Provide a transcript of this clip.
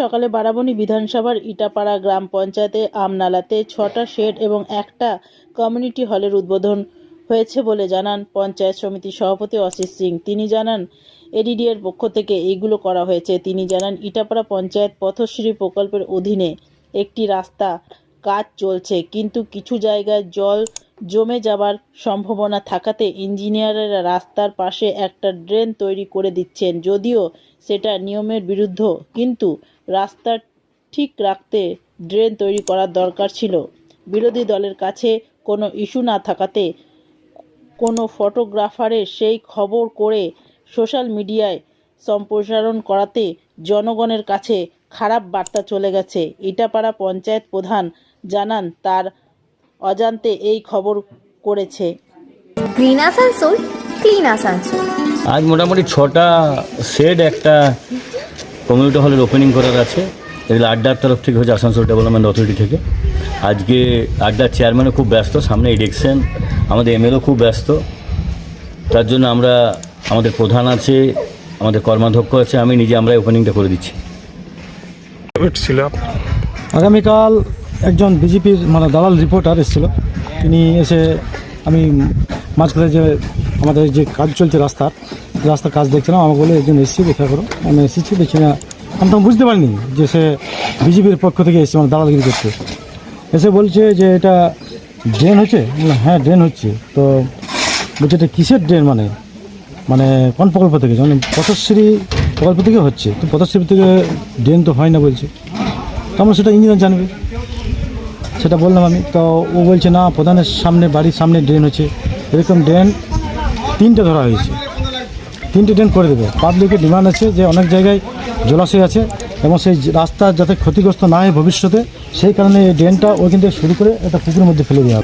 সকালে বারাবণী বিধানসভার ইটাপাড়া গ্রাম পঞ্চায়েতে আমনালাতে ছটা শেড এবং একটা কমিউনিটি হলের উদ্বোধন হয়েছে বলে জানান পঞ্চায়েত সমিতির সভাপতি অশিত সিং। তিনি জানান এডিডি এর পক্ষ থেকে এইগুলো করা হয়েছে। তিনি জানান, ইটাপাড়া পঞ্চায়েত পথশ্রী প্রকল্পের অধীনে একটি রাস্তা কাজ চলছে, কিন্তু কিছু জায়গায় জল জমে যাবার সম্ভাবনা থাকাতে ইঞ্জিনিয়াররা রাস্তার পাশে একটা ড্রেন তৈরি করে দিচ্ছেন, যদিও সেটা নিয়মের বিরুদ্ধ। কিন্তু রাস্তা ঠিক রাখতে ড্রেন তৈরি করার দরকার ছিল। বিরোধী দলের কাছে কোনো ইস্যু না থাকাতে কোনো ফটোগ্রাফারের সেই খবর করে সোশ্যাল মিডিয়ায় সম্প্রসারণ করাতে জনগণের কাছে খারাপ বার্তা চলে গেছে। ইটাপাড়া পঞ্চায়েত প্রধান জানান, তার অজান্তে এই খবর করেছে। গ্রিন আসানসোল ক্লিন আসানসোল আজ মোটামুটি ছটা শেড একটা কমিউনিটি হলের ওপেনিং করার আছে। এগুলো আড্ডার তরফ থেকে হচ্ছে আসানসোল ডেভেলপমেন্ট অথরিটি থেকে। আজকে আড্ডার চেয়ারম্যানও খুব ব্যস্ত সামনে ইলেকশন আমাদের এমএলও খুব ব্যস্ত। তার জন্য আমরা আমাদের প্রধান আছে আমাদের কর্মাধ্যক্ষ আছে আমি নিজে আমরা ওপেনিংটা করে দিচ্ছি। ছিল আগামীকাল একজন বিজেপির মানে দালাল রিপোর্টার এসেছিল। তিনি এসে আমি মাঝখানে যে আমাদের যে কাজ চলছে রাস্তার রাস্তার কাজ দেখছিলাম, আমাকে বলে, একজন এসেছি, দেখা করো। আমি এসেছি দেখছি না। আমি তখন বুঝতে পারিনি যে সে বিজেপির পক্ষ থেকে এসেছে মানে দালালগিরি করতে। এসে বলছে যে, এটা ড্রেন হচ্ছে? হ্যাঁ ড্রেন হচ্ছে। তো বলছে, এটা কিসের ড্রেন মানে? মানে কোন প্রকল্প থেকে? মানে পথশ্রী প্রকল্প থেকে হচ্ছে। তো পথশ্রী থেকে ড্রেন তো হয় না বলছে। তখন সেটা ইঞ্জিনিয়ার জানবে। সেটা বললাম আমি। তো ও বলছে, না, প্রধানের সামনে, বাড়ির সামনে ড্রেন হচ্ছে। এরকম ড্রেন তিনটে ধরা হয়েছে। তিনটে ড্রেন করে দেবে। পাবলিকের ডিমান্ড আছে যে অনেক জায়গায় জলাশয় আছে এবং সেই রাস্তা যাতে ক্ষতিগ্রস্ত না হয় ভবিষ্যতে, সেই কারণে এই ড্রেনটা ওইখান থেকে শুরু করে একটা পুকুরের মধ্যে ফেলে দেওয়া